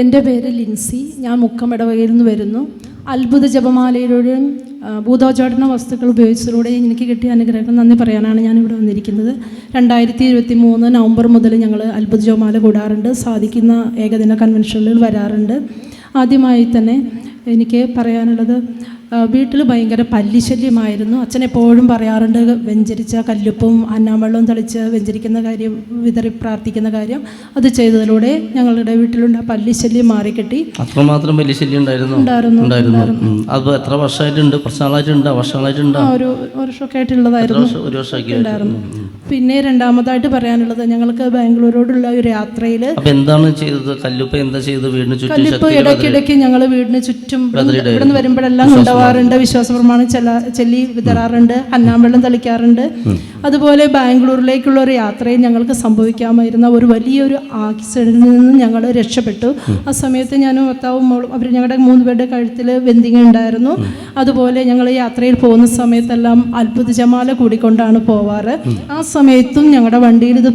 എന്റെ പേര് ലിൻസി. ഞാൻ മുക്കമിടവകയിൽ നിന്ന് വരുന്നു. അത്ഭുത ജപമാലയിലൂടെയും ഭൂതോചാടന വസ്തുക്കൾ ഉപയോഗിച്ചതിലൂടെയും എനിക്ക് കിട്ടിയ അനുഗ്രഹങ്ങൾ നന്ദി പറയാനാണ് ഞാൻ ഇവിടെ വന്നിരിക്കുന്നത്. രണ്ടായിരത്തി ഇരുപത്തി മൂന്ന് നവംബർ മുതൽ ഞങ്ങൾ അത്ഭുത ജപമാല കൂടാറുണ്ട്. സാധിക്കുന്ന ഏകദിന കൺവെൻഷനുകളിൽ വരാറുണ്ട്. ആദ്യമായി തന്നെ എനിക്ക് പറയാനുള്ളത് വീട്ടിൽ ഭയങ്കര പല്ലിശല്യമായിരുന്നു. അച്ഛൻ എപ്പോഴും പറയാറുണ്ട് വെഞ്ചരിച്ച കല്ലുപ്പും അന്നാവെള്ളവും തളിച്ച് വെഞ്ചരിക്കുന്ന കാര്യം വിതറി പ്രാർത്ഥിക്കുന്ന കാര്യം അത് ചെയ്തതിലൂടെ ഞങ്ങളുടെ വീട്ടിലുണ്ട പല്ലിശല്യം മാറിക്കിട്ടി. അത്രമാത്രം പല്ലിശല്യം ശല്യം ഉണ്ടായിരുന്നു ഉണ്ടായിരുന്നു. അത് എത്ര വർഷമായിട്ടുണ്ട്? കുറച്ച് നാളായിട്ടുണ്ട്. വർഷങ്ങളായിട്ടുണ്ട്? ഒരു വർഷമൊക്കെ ആയിട്ടുള്ളതായിരുന്നു ഒരു വർഷമൊക്കെ ഉണ്ടായിരുന്നു. പിന്നെ രണ്ടാമതായിട്ട് പറയാനുള്ളത് ഞങ്ങൾക്ക് ബാംഗ്ലൂരോടുള്ള ഒരു യാത്രയിൽ എന്താണ് ചെയ്തത്? കല്ലുപ്പ എന്താ ചെയ്തത് വീടിന് ചുറ്റും കല്ലിപ്പ് ഇടയ്ക്കിടയ്ക്ക് ഞങ്ങൾ വീടിന് ചുറ്റും ഇവിടെ നിന്ന് വരുമ്പോഴെല്ലാം കൊണ്ടുപോകാറുണ്ട് വിശ്വാസപ്രമാണം ചെല്ല ചെല്ലി വിതരാറുണ്ട് അന്നാമ്പെള്ളം തളിക്കാറുണ്ട്. അതുപോലെ ബാംഗ്ലൂരിലേക്കുള്ള ഒരു യാത്രയിൽ ഞങ്ങൾക്ക് സംഭവിക്കാമായിരുന്ന ഒരു വലിയൊരു ആക്സിഡന്റിൽ നിന്ന് ഞങ്ങൾ രക്ഷപ്പെട്ടു. ആ സമയത്ത് ഞാനും ഭർത്താവും മോളും അവർ ഞങ്ങളുടെ മൂന്ന് പേരുടെ കഴുത്തിൽ വെന്തിങ്ങ ഉണ്ടായിരുന്നു. അതുപോലെ ഞങ്ങൾ യാത്രയിൽ പോകുന്ന സമയത്തെല്ലാം അത്ഭുത ജമാല കൂടിക്കൊണ്ടാണ് പോവാറ്. ആ സമയത്തും ഞങ്ങളുടെ വണ്ടിയിൽ ഇത്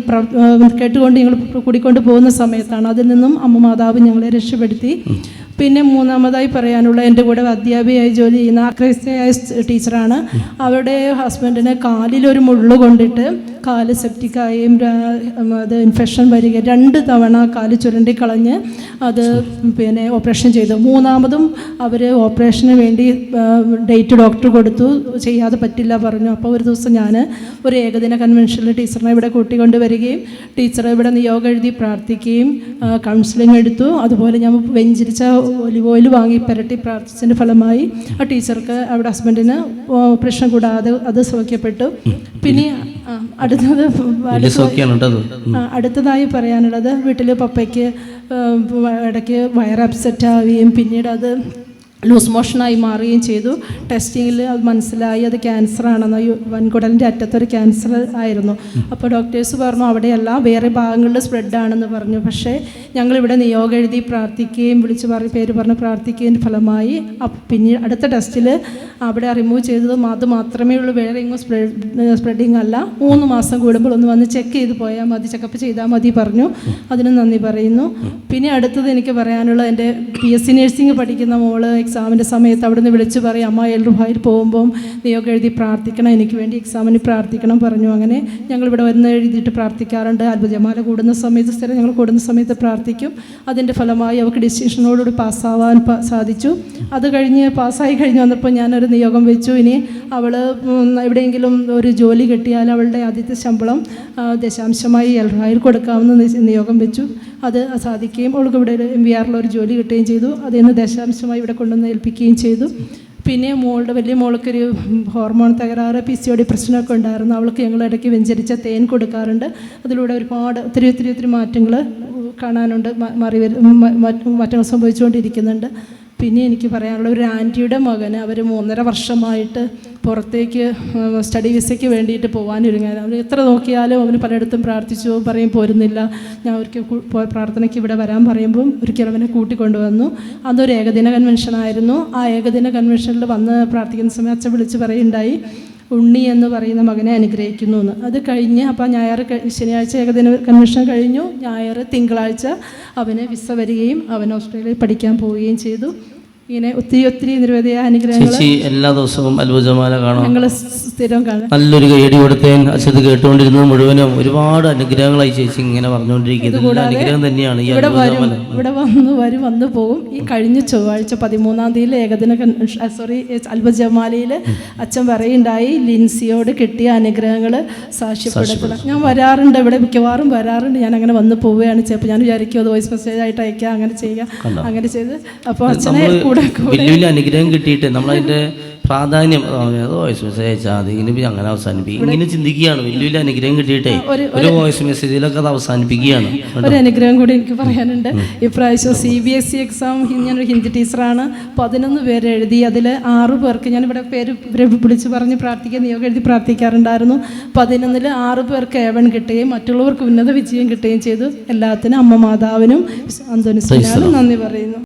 കേട്ടുകൊണ്ട് ഞങ്ങൾ കൂടിക്കൊണ്ട് പോകുന്ന സമയത്താണ് അതിൽ നിന്നും അമ്മ മാതാവ് ഞങ്ങളെ രക്ഷപ്പെടുത്തി. പിന്നെ മൂന്നാമതായി പറയാനുള്ള എന്റെ കൂടെ അധ്യാപികയായി ജോലി ചെയ്യുന്ന ക്രൈസ്തയായ ടീച്ചറാണ്. അവരുടെ ഹസ്ബൻഡിന് കാലിലൊരു മുള്ളു കൊണ്ടിട്ട് കാൽ സെപ്റ്റിക്കായും അത് ഇൻഫെക്ഷൻ വരിക രണ്ട് തവണ കാൽ ചുരണ്ടി കളഞ്ഞ് അത് പിന്നെ ഓപ്പറേഷൻ ചെയ്തു. മൂന്നാമതും അവർ ഓപ്പറേഷന് വേണ്ടി ഡേറ്റ് ഡോക്ടർ കൊടുത്തു. ചെയ്യാതെ പറ്റില്ല പറഞ്ഞു. അപ്പോൾ ഒരു ദിവസം ഞാൻ ഒരു ഏകദിന കൺവെൻഷനിൽ ടീച്ചറിനെ ഇവിടെ കൂട്ടിക്കൊണ്ട് വരികയും ടീച്ചർ ഇവിടെ നിയോഗം എഴുതി പ്രാർത്ഥിക്കുകയും കൗൺസിലിംഗ് എടുത്തു. അതുപോലെ ഞാൻ വെഞ്ചരിച്ച ഒലിവ് ഓയിൽ വാങ്ങി പുരട്ടി പ്രാർത്ഥിച്ചതിന്റെ ഫലമായി ആ ടീച്ചർക്ക് അവിടെ ഹസ്ബൻഡിന് ഓപ്പറേഷൻ കൂടാതെ അത് സൗഖ്യപ്പെട്ടു. പിന്നെ അടുത്തത് അടുത്തതായി പറയാനുള്ളത് വീട്ടിൽ പപ്പയ്ക്ക് ഇടയ്ക്ക് വയർ അപ്സെറ്റ് ആവുകയും പിന്നീട് അത് ലൂസ് മോഷനായി മാറുകയും ചെയ്തു. ടെസ്റ്റിങ്ങിൽ അത് മനസ്സിലായി അത് ക്യാൻസർ ആണെന്ന് വൻകുടലിന്റെ അറ്റത്തൊരു ക്യാൻസർ ആയിരുന്നു. അപ്പോൾ ഡോക്ടേഴ്സ് പറഞ്ഞു അവിടെയല്ല വേറെ ഭാഗങ്ങളിൽ സ്പ്രെഡ് ആണെന്ന് പറഞ്ഞു. പക്ഷേ ഞങ്ങളിവിടെ നിയോഗം എഴുതി പ്രാർത്ഥിക്കുകയും വിളിച്ച് പറഞ്ഞ് പേര് പറഞ്ഞ് പ്രാർത്ഥിക്കുകയും ഫലമായി. പിന്നെ അടുത്ത ടെസ്റ്റിൽ അവിടെ റിമൂവ് ചെയ്തത് അത് മാത്രമേ ഉള്ളൂ. വേറെ എങ്ങും സ്പ്രെഡ് സ്പ്രെഡിങ് അല്ല. മൂന്ന് മാസം കൂടുമ്പോൾ ഒന്ന് വന്ന് ചെക്ക് ചെയ്ത് പോയാൽ മതി ചെക്കപ്പ് ചെയ്താൽ മതി പറഞ്ഞു. അതിന് നന്ദി പറയുന്നു. പിന്നെ അടുത്തത് എനിക്ക് പറയാനുള്ള എന്റെ പി എസ് സി നഴ്സിംഗ് പഠിക്കുന്ന മോൾ എക്സാമിന്റെ സമയത്ത് അവിടുന്ന് വിളിച്ച് പറയും അമ്മ എൽറുഹായിൽ പോകുമ്പം നീയൊക്കെ എഴുതി പ്രാർത്ഥിക്കണം എനിക്ക് വേണ്ടി എക്സാമിന് പ്രാർത്ഥിക്കണം പറഞ്ഞു. അങ്ങനെ ഞങ്ങൾ ഇവിടെ വന്ന് എഴുതിയിട്ട് പ്രാർത്ഥിക്കാറുണ്ട്. അത്ഭുതമാല കൂടുന്ന സമയത്ത് സ്ഥിരം ഞങ്ങൾ കൂടുന്ന സമയത്ത് പ്രാർത്ഥിക്കും. അതിന്റെ ഫലമായി അവർക്ക് ഡിസിഷനോടുകൂടി പാസ്സാവാൻ സാധിച്ചു. അത് കഴിഞ്ഞ് പാസ്സായി കഴിഞ്ഞ് വന്നപ്പോൾ ഞാനൊരു നിയോഗം വെച്ചു. ഇനി അവൾ എവിടെയെങ്കിലും ഒരു ജോലി കിട്ടിയാൽ അവളുടെ ആദ്യത്തെ ശമ്പളം ദശാംശമായി എൽറായിൽ കൊടുക്കാമെന്ന് നിയോഗം വെച്ചു. അത് സാധിക്കുകയും അവൾക്ക് ഇവിടെ എം വി ആറിൽ ഒരു ജോലി കിട്ടുകയും ചെയ്തു. അതിൽ നിന്ന് ദശാംശമായി ഇവിടെ കൊണ്ടുവന്ന് ഏൽപ്പിക്കുകയും ചെയ്തു. പിന്നെ മോളുടെ വലിയ മോൾക്കൊരു ഹോർമോൺ തകരാറ് പി സി ഒ ഡി പ്രശ്നമൊക്കെ ഉണ്ടായിരുന്നു. അവൾക്ക് ഞങ്ങൾ ഇടയ്ക്ക് വെഞ്ചരിച്ച തേൻ കൊടുക്കാറുണ്ട്. അതിലൂടെ ഒരുപാട് ഒത്തിരി ഒത്തിരി ഒത്തിരി മാറ്റങ്ങൾ കാണാനുണ്ട്. മറി മാറ്റങ്ങൾ സംഭവിച്ചുകൊണ്ടിരിക്കുന്നുണ്ട്. പിന്നെ എനിക്ക് പറയാനുള്ള ഒരു ആന്റിയുടെ മകന് അവർ മൂന്നര വർഷമായിട്ട് പുറത്തേക്ക് സ്റ്റഡി വിസയ്ക്ക് വേണ്ടിയിട്ട് പോകാനൊരുങ്ങാൻ അവർ എത്ര നോക്കിയാലും അവന് പലയിടത്തും പ്രാർത്ഥിച്ചു പറയും പോരുന്നില്ല. ഞാൻ ഒരിക്കൽ പ്രാർത്ഥനയ്ക്ക് ഇവിടെ വരാൻ പറയുമ്പം ഒരിക്കൽ അവനെ കൂട്ടിക്കൊണ്ടുവന്നു. അതൊരു ഏകദിന കൺവെൻഷനായിരുന്നു ആ ഏകദിന കൺവെൻഷനിൽ വന്ന് പ്രാർത്ഥിക്കുന്ന സമയം അച്ഛൻ വിളിച്ച് പറയുണ്ടായി ഉണ്ണി എന്ന് പറയുന്ന മകനെ അനുഗ്രഹിക്കുന്നു എന്ന്. അത് കഴിഞ്ഞ് അപ്പോൾ ഞായർ ശനിയാഴ്ച ഏകദിന കൺവെൻഷൻ കഴിഞ്ഞു. ഞായർ തിങ്കളാഴ്ച അവന് വിസ വരികയും അവൻ ഓസ്ട്രേലിയയിൽ പഠിക്കാൻ പോവുകയും ചെയ്തു. ഇങ്ങനെ ഒത്തിരി ഒത്തിരി നിരവധി അനുഗ്രഹങ്ങൾ ചേച്ചി എല്ലാ ദിവസവും അത്ഭുതമാല കാണാം. ഞങ്ങൾ സ്ഥിരം കാണാം. നല്ലൊരു കൈയടി കൊടുത്തേൻ അച്ഛത് കേട്ടുകൊണ്ടിരുന്നത് മുഴുവനും ഒരുപാട് അനുഗ്രഹങ്ങളായി ചേച്ചി ഇങ്ങനെ പറഞ്ഞുകൊണ്ടിരിക്കുന്നത് അനുഗ്രഹം തന്നെയാണ് ഈ ഇവിടെ വരും അത്ഭുതമാല. ഇവിടെ വന്ന് വരും വന്ന് പോകും. ഈ കഴിഞ്ഞ ചൊവ്വാഴ്ച പതിമൂന്നാം തീയതി ഏകദിന സോറി അൽബജമാലയിൽ അച്ഛൻ പറയുണ്ടായി ലിൻസിയോട് കിട്ടിയ അനുഗ്രഹങ്ങൾ സാക്ഷ്യപ്പെടുത്തണം. ഞാൻ വരാറുണ്ട് ഇവിടെ മിക്കവാറും വരാറുണ്ട്. ഞാൻ അങ്ങനെ വന്ന് പോവുകയാണ്. ചിലപ്പോൾ ഞാൻ വിചാരിക്കും അത് വോയിസ് മെസ്സേജ് ആയിട്ട് അയക്കാം അങ്ങനെ ചെയ്യാം അങ്ങനെ ചെയ്ത്. അപ്പോൾ അച്ഛനെ കൂടെ വലിയ വലിയ അനുഗ്രഹം കിട്ടിയിട്ട് നമ്മളതിന്റെ പ്രാധാന്യം വോയിസ് മെസ്സേജ് അയച്ചാൽ മതി ഇനി പിന്നെ അങ്ങനെ അവസാനിപ്പിക്കും. ഇങ്ങനെ ചിന്തിക്കുകയാണ്. വലിയ വലിയ അനുഗ്രഹം കിട്ടിയിട്ടേ ഒരു വോയിസ് മെസ്സേജിലൊക്കെ അത് അവസാനിപ്പിക്കുകയാണ്. ഒരു അനുഗ്രഹം കൂടി എനിക്ക് പറയാനുണ്ട്. ഇപ്രാവശ്യം C B S E exam ഞാനൊരു ഹിന്ദി ടീച്ചറാണ്. പതിനൊന്ന് പേര് എഴുതി അതിൽ ആറ് പേർക്ക് ഞാനിവിടെ പേര് ഇവരെ വിളിച്ച് പറഞ്ഞ് പ്രാർത്ഥിക്കാൻ നിയോഗം എഴുതി പ്രാർത്ഥിക്കാറുണ്ടായിരുന്നു. പതിനൊന്നിൽ ആറ് പേർക്ക് ഏവൻ കിട്ടുകയും മറ്റുള്ളവർക്ക് ഉന്നത വിജയം കിട്ടുകയും ചെയ്തു. എല്ലാത്തിനും അമ്മ മാതാവിനും അന്തോനിസിനാലും നന്ദി പറയുന്നു.